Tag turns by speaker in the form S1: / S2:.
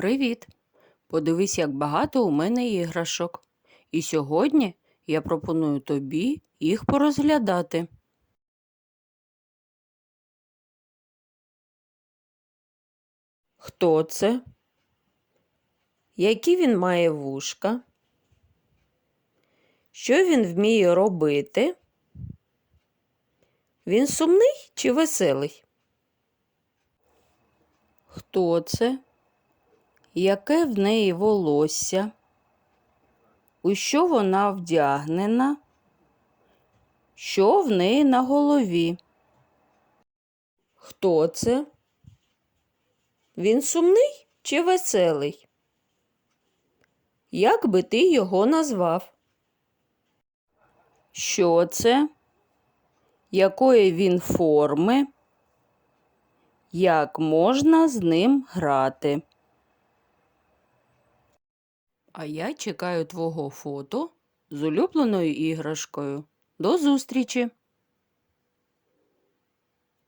S1: Привіт! Подивись, як багато у мене іграшок. І сьогодні я пропоную тобі їх порозглядати. Хто це? Які він має вушка? Що він вміє робити? Він сумний чи веселий? Хто це? Яке в неї волосся? У що вона вдягнена? Що в неї на голові? Хто це? Він сумний чи веселий? Як би ти його назвав? Що це? Якої він форми? Як можна з ним грати? А я чекаю твого фото з улюбленою іграшкою. До зустрічі!